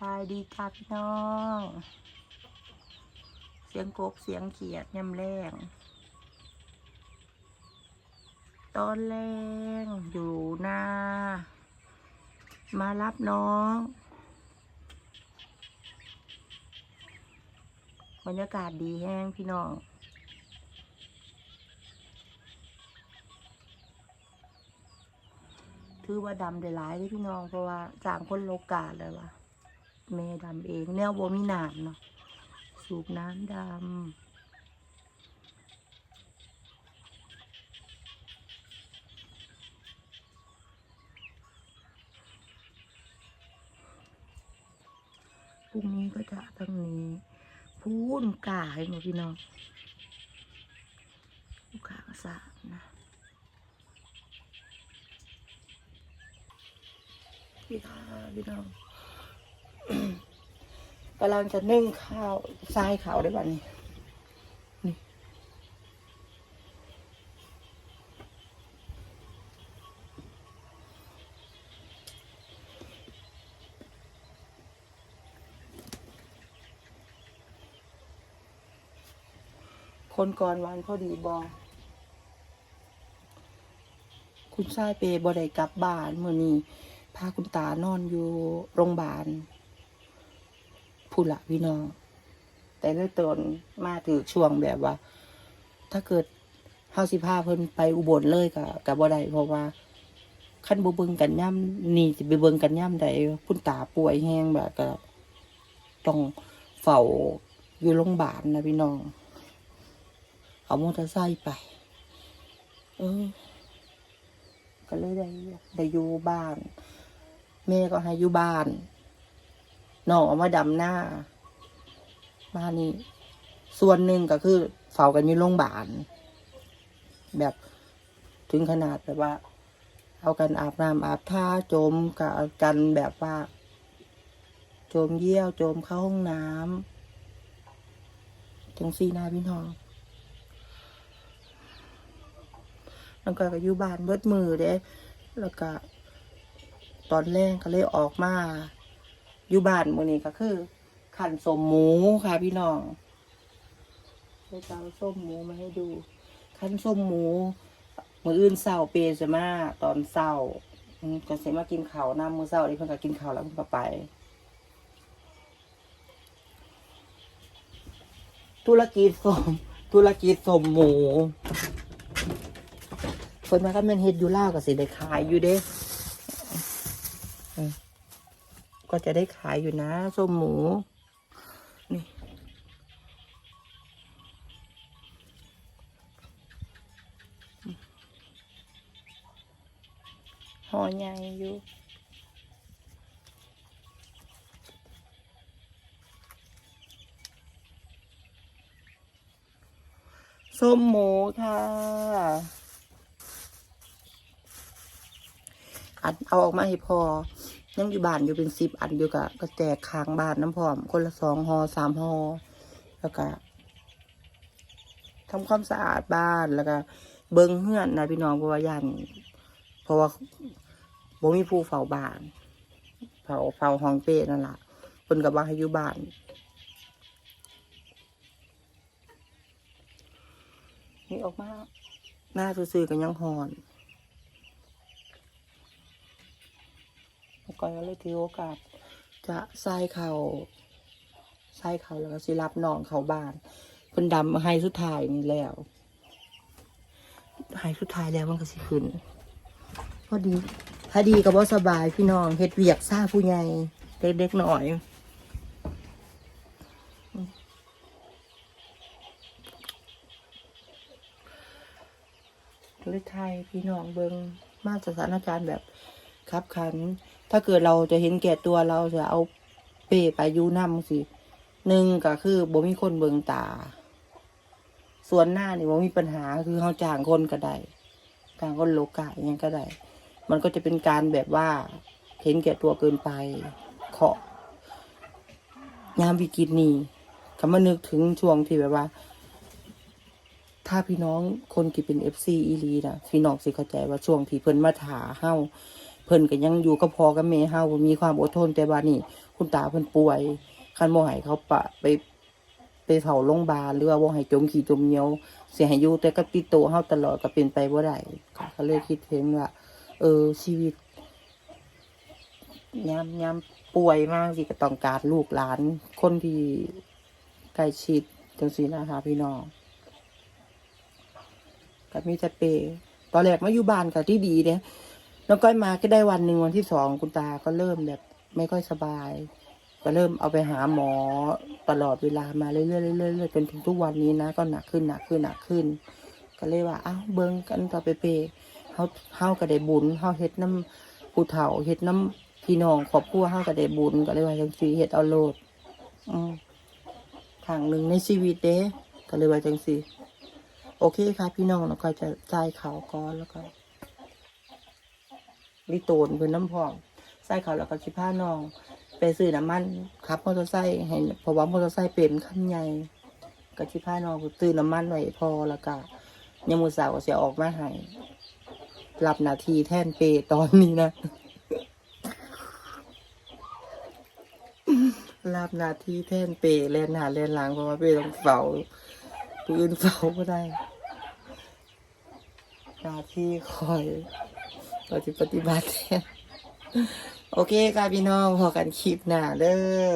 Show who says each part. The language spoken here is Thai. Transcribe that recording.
Speaker 1: บายดีค่ะพี่น้อง เสียงกบเสียงเขียดยำแรงตอนแรงอยู่นามารับน้องบรรยากาศดีแห้งพี่น้องถือว่าดำได้หลายเลยพี่น้องเพราะว่าจางคนโลกาเลยว่ะ เมดำเอง แนวบ่มีน้ำเนาะสูบน้ำดำพรุ่งนี้ก็จะทางนี้พูนกาให้หนูพี่น้องลูกค้าสามนะพี่ค่ะพี่น้อง กำลังจะนึ่งข้าวทรายขาวได้บัดนี้นี่คนก่อนวันพอดีบอคุณชายเปบ่ได้กลับบ้านเมื่อนี้พาคุณตานอนอยู่โรงพยาบาล ผู้ละพี่น้อง แต่เรื่องตนมาถือช่วงแบบว่า ถ้าเกิดเฮาสิพาเพิ่นไปอุบลเลยก็ก็บ่ได้เพราะว่าคันบ่เบิ่งกันย่ำนี่สิไปเบิ่งกันย่ำใดคุณตาป่วยแฮงแบบก็ต้องเฝ้าอยู่โรงพยาบาลนะพี่น้อง เอามอเตอร์ไซค์ไป เออ ก็เลยได้ได้อยู่บ้านแม่ก็ให้อยู่บ้าน น้องเอามาดำหน้าบ้านนี้ส่วนหนึ่งก็คือเฝ้ากันอยู่โรงพยาบาลแบบถึงขนาดแบบว่า เอากันอาบน้ำอาบท่าโจมกับกันแบบว่า โจมเยี่ยวโจมเข้าห้องน้ำจังซีนาพี่น้องแล้วก็อยู่บ้านเบิดมือเด้ แล้วก็ตอนแรกก็เลยออกมา อยู่บ้านมื้อนี้ก็คือขันสมหมูค่ะพี่น้องเลยจะเอาส้มหมูมาให้ดู ขันส้มหมู มื้ออื่นเช้าเปย์จะมาตอนเช้าอืมก็สิมากินข้าวน้ำมื้อเช้านี่เพิ่นก็กินข้าวแล้วเพิ่นก็ไป ธุรกิจสมธุรกิจสมหมูเพิ่นว่าก็แม่นเฮ็ดอยู่ลาวก็สิได้ขายอยู่เด้อืม ก็จะได้ขายอยู่นะส้มหมู นี่ห่อใหญ่อยู่ส้มหมูค่ะ อันเอาออกมาให้พอ ยังอยู่บ้านอยู่เป็นสิบอันอยู่กะก็แจกค้างบ้านน้ำพร้อม คนละสองหอสามหอแล้วก็ทำความสะอาดบ้านแล้วก็ เบิ้งเฮือนนะพี่น้องเพราะว่าย่านเพราะว่าบ่มีผู้เฝ้าบ้านเฝ้าเฝ้าห้องเป้นั่นแหละเพิ่นก็บ่ให้อยู่บ้านนี่ออกมาหน้าซื่อๆกันยังหอน ก็เลยถือโอกาสจะใส่เขาใส่เขาแล้วก็สิรับน้องเขาบ้านเพิ่นดำให้สุดท้ายนี่แล้วให้สุดท้ายแล้วมันก็สิขึ้นพอดีถ้าดีก็บ่สบายพี่น้องเฮ็ดเวียกซ่าผู้ใหญ่เด็กๆหน่อยเลยไทยพี่น้องเบิงมาสถานการณ์แบบคับขัน ถ้าเกิดเราจะเห็นแก่ตัวเราจะเอาเปไปยูน้ำสิหนึ่งก็คือบ่มีคนเบิงตา ส่วนหน้านี่บ่มีปัญหาคือเขาจ้างคนก็ได้จ้างคนโลกะยังก็ได้ มันก็จะเป็นการแบบว่า เห็นแก่ตัวเกินไปเคาะยามวิกฤตนี่ก็มานึกถึงช่วงที่แบบว่า ถ้าพี่น้องคนที่เป็นเอฟซีอีลีนะพี่น้องสิเข้าใจว่าช่วงที่เพิ่นมาถาเฮา พิ่นก็ยังอยู่กับพ่อกับแม่เฮามีความอดทนแต่ว่านี่ คุณตาเพิ่นป่วย คันบ่ให้เขาปะไปไปเผาโรงพยาบาลหรือว่าบ่ให้จมขี้จมเหนียวเสียให้อยู่แต่กับติดตัวเฮาตลอดก็เป็นไปบ่ได้ก็เลยคิดเห็นว่าเออชีวิตยามยามป่วยมากสิก็ต้องการลูกหลาน คนที่ใกล้ชิดจังซี่นะคะพี่น้องก็มีแต่เปตอนแรกมาอยู่บ้านก็ที่ดีเด้ น้องก้อยมาก็ได้วันหนึ่งวันที่สองคุณตาก็เริ่มแบบ ไม่ค่อยสบาย ก็เริ่มเอาไปหาหมอตลอดเวลามาเรื่อยๆเรื่อยๆเรื่อยๆจนถึงทุกวันนี้นะ ก็หนักขึ้นหนักขึ้นหนักขึ้น ก็เลยว่าอ้าวเบิ่งกันต่อไปเปเฮาเฮาก็ได้บุญเฮาเฮ็ดน้ำผู้เฒ่าเฮ็ดน้ำพี่น้องครอบครัวเฮาก็ได้บุญก็เลยว่าจังซี่เฮ็ดเอาโลดอืมทางหนึ่งในชีวิตเด้ก็เลยว่าจังซี่โอเคค่ะ พี่น้องแล้วก็จะจ่ายเขาก่อนแล้วก็ ลิโตนเพิ่นน้ำพองใส่เขาแล้วก็สิพาน้อง ไปซื้อน้ำมันขับมอเตอร์ไซค์ให้เพราะว่ามอเตอร์ไซค์เป็นคันใหญ่ก็สิพาน้องไปซื้อน้ำมันไว้พอแล้วก็ยามมื้อเช้าก็สิออกมาให้รับหน้าที่แทนเปตอนนี้นะรับหน้าที่แทนเปแลนหาแลนหลังเพราะว่าเปต้องเฝ้าอื่นเฝ้าไม่ได้หน้าที่คอย เราจะปฏิบัติ โอเคค่ะพี่น้องพอกันคลิปหน้าเด้อ